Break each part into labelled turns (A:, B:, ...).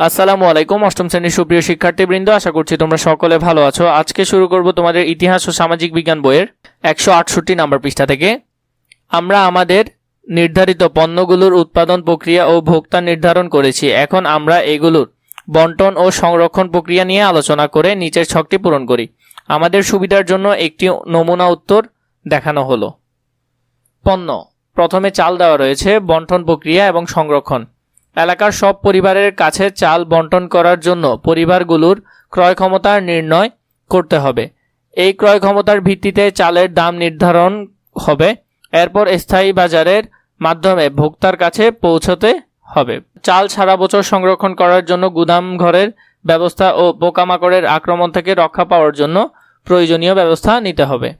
A: আসসালামু আলাইকুম। অষ্টম শ্রেণির সুপ্রিয় শিক্ষার্থীবৃন্দ, আশা করছি তোমরা সকলে ভালো আছো। আজকে শুরু করব তোমাদের ইতিহাস ও সামাজিক বিজ্ঞান বইয়ের একশো আটষট্টি নাম্বার পৃষ্ঠা থেকে। আমরা আমাদের নির্ধারিত পণ্যগুলোর উৎপাদন প্রক্রিয়া ও ভোক্তা নির্ধারণ করেছি। এখন আমরা এগুলোর বন্টন ও সংরক্ষণ প্রক্রিয়া নিয়ে আলোচনা করে নিচের ছকটি পূরণ করি। আমাদের সুবিধার জন্য একটি নমুনা উত্তর দেখানো হলো। পণ্য। প্রথমে চাল দেওয়া রয়েছে, বন্টন প্রক্রিয়া এবং সংরক্ষণ। এলাকার সব পরিবারের কাছে চাল বন্টন করার জন্য পরিবারগুলোর ক্রয় ক্ষমতা নির্ণয় করতে হবে। এই ক্রয় ক্ষমতার ভিত্তিতে চালের দাম নির্ধারণ হবে। এরপর স্থায়ী বাজারের মাধ্যমে ভোক্তার কাছে পৌঁছতে হবে। চাল সারা বছর সংরক্ষণ করার জন্য গুদাম ঘরের ব্যবস্থা ও পোকামাকড়ের আক্রমণ থেকে রক্ষা পাওয়ার জন্য প্রয়োজনীয় ব্যবস্থা নিতে হবে।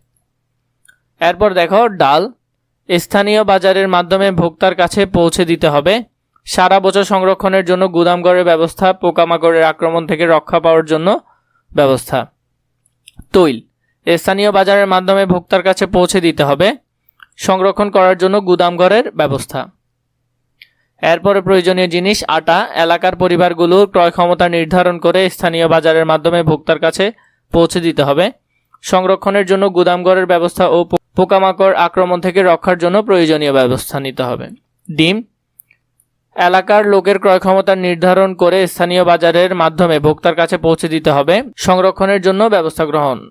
A: এরপর দেখো, ডাল। স্থানীয় বাজারের মাধ্যমে ভোক্তার কাছে পৌঁছে দিতে হবে। সারা বছর সংরক্ষণের জন্য গুদামঘরের ব্যবস্থা, পোকামাকড়ের আক্রমণ থেকে রক্ষা পাওয়ার জন্য ব্যবস্থা। তৈল। স্থানীয় বাজারের মাধ্যমে ভোক্তার কাছে পৌঁছে দিতে হবে। সংরক্ষণ করার জন্য গুদামঘরের ব্যবস্থা। এরপরে প্রয়োজনীয় জিনিস, আটা। এলাকার পরিবারগুলোর ক্রয় ক্ষমতা নির্ধারণ করে স্থানীয় বাজারের মাধ্যমে ভোক্তার কাছে পৌঁছে দিতে হবে। সংরক্ষণের জন্য গুদামঘরের ব্যবস্থা ও পোকামাকড় আক্রমণ থেকে রক্ষার জন্য প্রয়োজনীয় ব্যবস্থা নিতে হবে। ডিম। এলাকার লোকের ক্রয় ক্ষমতা নির্ধারণ করে স্থানীয় বাজারের মাধ্যমে ভোক্তার কাছে পৌঁছে দিতে হবে। সংরক্ষণের জন্য ব্যবস্থা গ্রহণ।